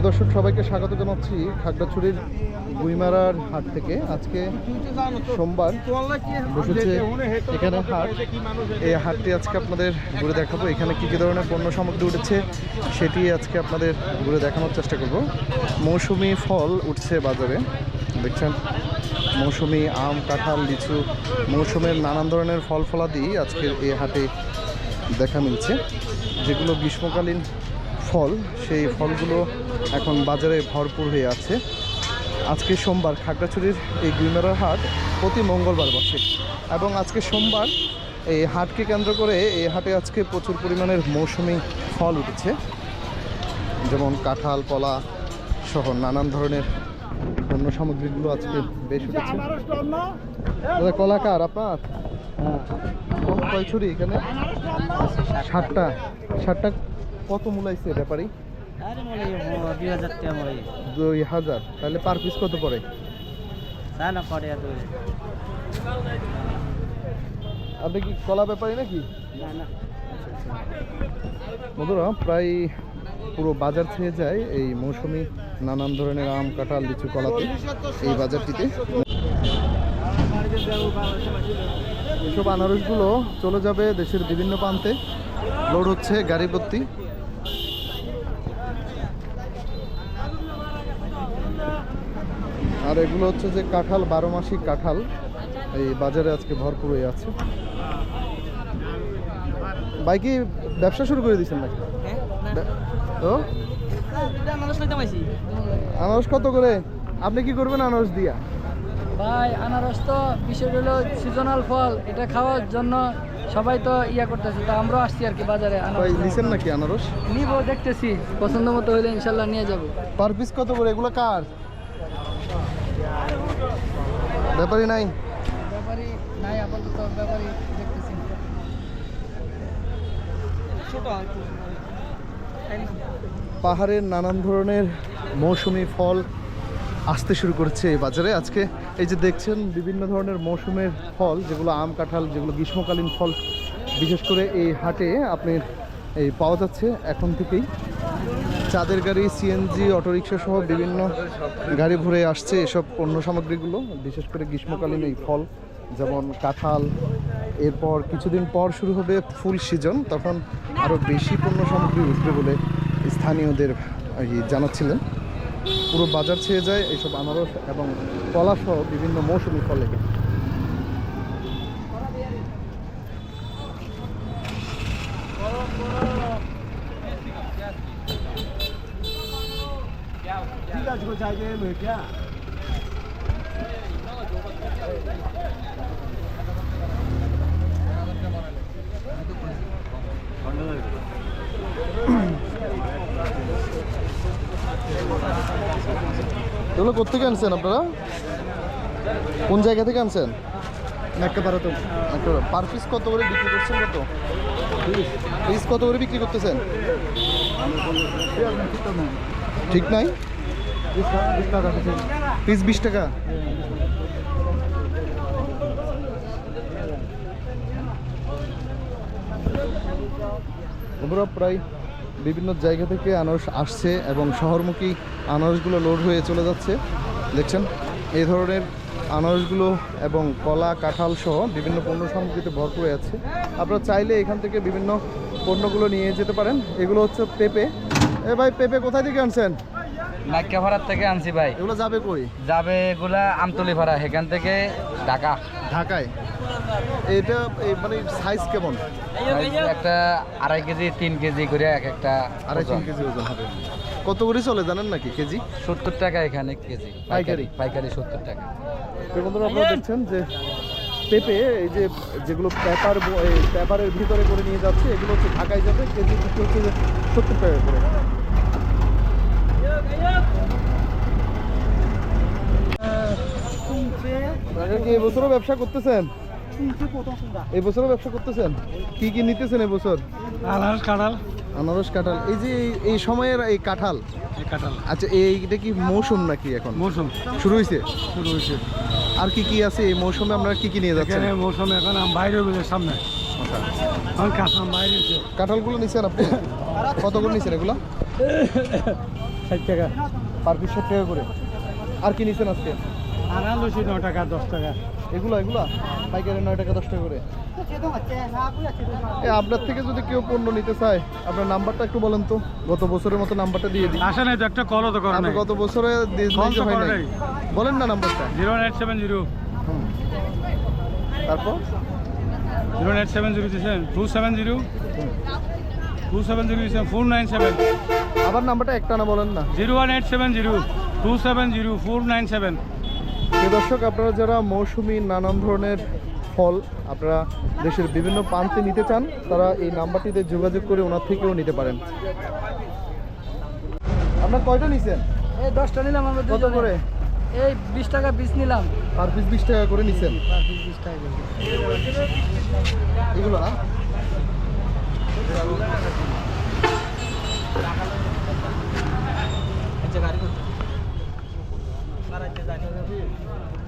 প্রিয় দর্শক, সবাইকে স্বাগত জানাচ্ছি খাগড়াছড়ির গুইমারার হাট থেকে। আজকে সোমবার বসেছে এখানে হাট। এই হাটটি আজকে আপনাদের ঘুরে দেখাবো। এখানে কী কী ধরনের পণ্য সামগ্রী উঠেছে সেটি আজকে আপনাদের ঘুরে দেখানোর চেষ্টা করব। মৌসুমি ফল উঠছে বাজারে। দেখছেন, মৌসুমি আম, কাঁঠাল, লিচু, মৌসুমের নানান ধরনের ফল ফলাদি আজকের এই হাটে দেখা মিলছে, যেগুলো গ্রীষ্মকালীন ফল, সেই ফলগুলো এখন বাজারে ভরপুর হয়ে আছে। আজকে সোমবার খাগড়াছড়ির এই গুইমেরার হাট প্রতি মঙ্গলবার বসে। এবং আজকে সোমবার এই হাটকে কেন্দ্র করে এই হাটে আজকে প্রচুর পরিমাণের মৌসুমি ফল উঠেছে। যেমন কাঁঠাল, কলা সহ নানান ধরনের পণ্য সামগ্রীগুলো আজকে বেশ উঠেছে। দাদা, কলা কার? আপনার কয় ছুরি এখানে? ষাটটা ষাটটা কত মূলাইছে ব্যাপারী? আরে দুই হাজার তাহলে পার পিস কত পড়ে? তাই না পরে আর দুই। আপনি কি কলা ব্যাপারী নাকি? না না। বন্ধুরা প্রায় পুরো বাজার ছেয়ে যায় এই মৌসুমি নানান ধরনের আম কাঁঠাল লিচু কলাতে এই বাজারটিতে। এসব আনারসগুলো চলে যাবে দেশের বিভিন্ন প্রান্তে। লোড হচ্ছে গাড়ি ভর্তি আর এগুলো হচ্ছে যে কাঁঠাল বারো মাসি কাঁঠাল। এই বাজারে আজকে ভরপুর হয়ে আছে। বাইকে ব্যবসা শুরু করে দিয়েছেন নাকি? তো লইতে পাইছি। আনারস কত করে? আপনি কি করবেন আনারস দিয়া? ভাই আনারস তো বিষয় হলো সিজনাল ফল এটা খাওয়ার জন্য সবাই তো ইয়া করতেছে। তা আমরাও আসছি আর কি বাজারে ভাই আনারস নিছেন নাকি আনারস? নিবো দেখতেছি। পছন্দ মতো হলে ইনশাল্লাহ নিয়ে যাব। পার পিস কত করে? এগুলো কার? ব্যাপারই নাই। ব্যাপারী নাই আপাতত ব্যাপারী দেখতেছি। পাহাড়ের নানান ধরনের মৌসুমি ফল আসতে শুরু করেছে এই বাজারে। আজকে এই যে দেখছেন বিভিন্ন ধরনের মৌসুমের ফল যেগুলো আম কাঁঠাল যেগুলো গ্রীষ্মকালীন ফল বিশেষ করে এই হাটে আপনি এই পাওয়া যাচ্ছে এখন থেকেই। চাঁদের গাড়ি সিএনজি অটোরিকশা সহ বিভিন্ন গাড়ি ভরে আসছে এসব পণ্য সামগ্রীগুলো, বিশেষ করে গ্রীষ্মকালীন এই ফল, যেমন কাঁঠাল। এরপর কিছুদিন পর শুরু হবে ফুল সিজন, তখন আরও বেশি পণ্য সামগ্রী উঠবে বলে স্থানীয়দের জানাচ্ছিলেন। পুরো বাজার ছেয়ে যায় এইসব আনারস এবং কলা সহ বিভিন্ন মৌসুমি ফলে এগুলো কোথেকে আনছেন আপনারা? কোন জায়গা থেকে আনছেন? একেবারে তো একেবারে পার পিস কত করে বিক্রি করছেন কত? পিস কত করে বিক্রি করতেছেন? ঠিক নাই? পিস বিশ টাকা? বন্ধুরা প্রায় বিভিন্ন জায়গা থেকে আনারস আসছে এবং শহরমুখী আনারসগুলো লোড হয়ে চলে যাচ্ছে। দেখছেন? এই ধরনের আনারসগুলো এবং কলা, কাঁঠাল সহ বিভিন্ন পণ্য সামগ্রীতে ভরপুর আছে। আপনারা চাইলে এখান থেকে বিভিন্ন পণ্যগুলো নিয়ে যেতে পারেন। এগুলো হচ্ছে পেঁপে। এ ভাই, পেঁপে কোথায় থেকে আনছেন? নাক্কা ভাড়ার থেকে আনছি ভাই। এগুলো যাবে কই? যাবে এগুলা আমতলি ভাড়া সেখান থেকে ঢাকা। ঢাকায়? এটা মানে সাইজ কেমন? একটা আড়াই কেজি তিন কেজি করে এক একটা আড়াই তিন কেজি ওজন হবে। কত করে চলে জানেন নাকি কেজি? সত্তর টাকা এখানে কেজি। পাইকারি? পাইকারি সত্তর টাকা। বন্ধুরা আপনারা দেখছেন যে পেঁপে এই যে যেগুলো পেপার পেপারের ভিতরে করে নিয়ে যাচ্ছে এগুলো হচ্ছে ঢাকায় যাবে কেজি হচ্ছে সত্তর টাকা করে। কি এবছরও ব্যবসা করতেছেন? এবছরও ব্যবসা করতেছেন? কি কি নিতেছেন এবছর? আনারস কাঁঠাল। আনারস কাঁঠাল। এই যে এই- এই সময়ের এই কাঁঠাল। কাঁঠাল। আচ্ছা এইটা কি মৌসুম নাকি এখন? মৌসুম। শুরু হয়েছে শুরু হয়েছে আর কি কি আছে এই মৌসুমে? আপনারা কি কি নিয়ে যাচ্ছেন? মৌসুম এখন বাইরে সামনে। এসে কাঁঠালগুলো নিচ্ছেন আপনি? কত করে নিচ্ছেন এগুলো? ষাট টাকা। পার পিস ষাট টাকা করে। আর কি নিছেন আজকে? আনা লুচি ন টাকা দশ টাকা। এগুলো এগুলা? পাইকারি নয় টাকা দশ টাকা করে। এ আপনার থেকে যদি কেউ পণ্য নিতে চায় আপনার নাম্বারটা একটু বলেন তো। গত বছরের মতো নাম্বারটা দিয়ে দিই। আসে নাই তো একটা কলও তো করে গত বছরে। বলেন না নাম্বারটা। Zero eight seven zero. তারপর? জিরো এইট সেভেন জিরো দিয়েছেন। Two seven zero. Two seven zero দিয়েছেন। Four nine seven. আবার নাম্বারটা একটা না বলেন না। Zero one eight seven zero. Two seven zero four nine seven. দর্শক আপনারা যারা মৌসুমি নানান ধরনের ফল আপনারা দেশের বিভিন্ন প্রান্তে নিতে চান তারা এই নাম্বারটিতে যোগাযোগ করে ওনার থেকেও নিতে পারেন। আপনার কয়টা নিছেন? এই দশটা নিলাম আমরা কত করে? এই বিশ টাকা পিস নিলাম। পার পিস বিশ টাকা করে নিছেন? পার পিস বিশ টাকা করে। এগুলো না? জানি।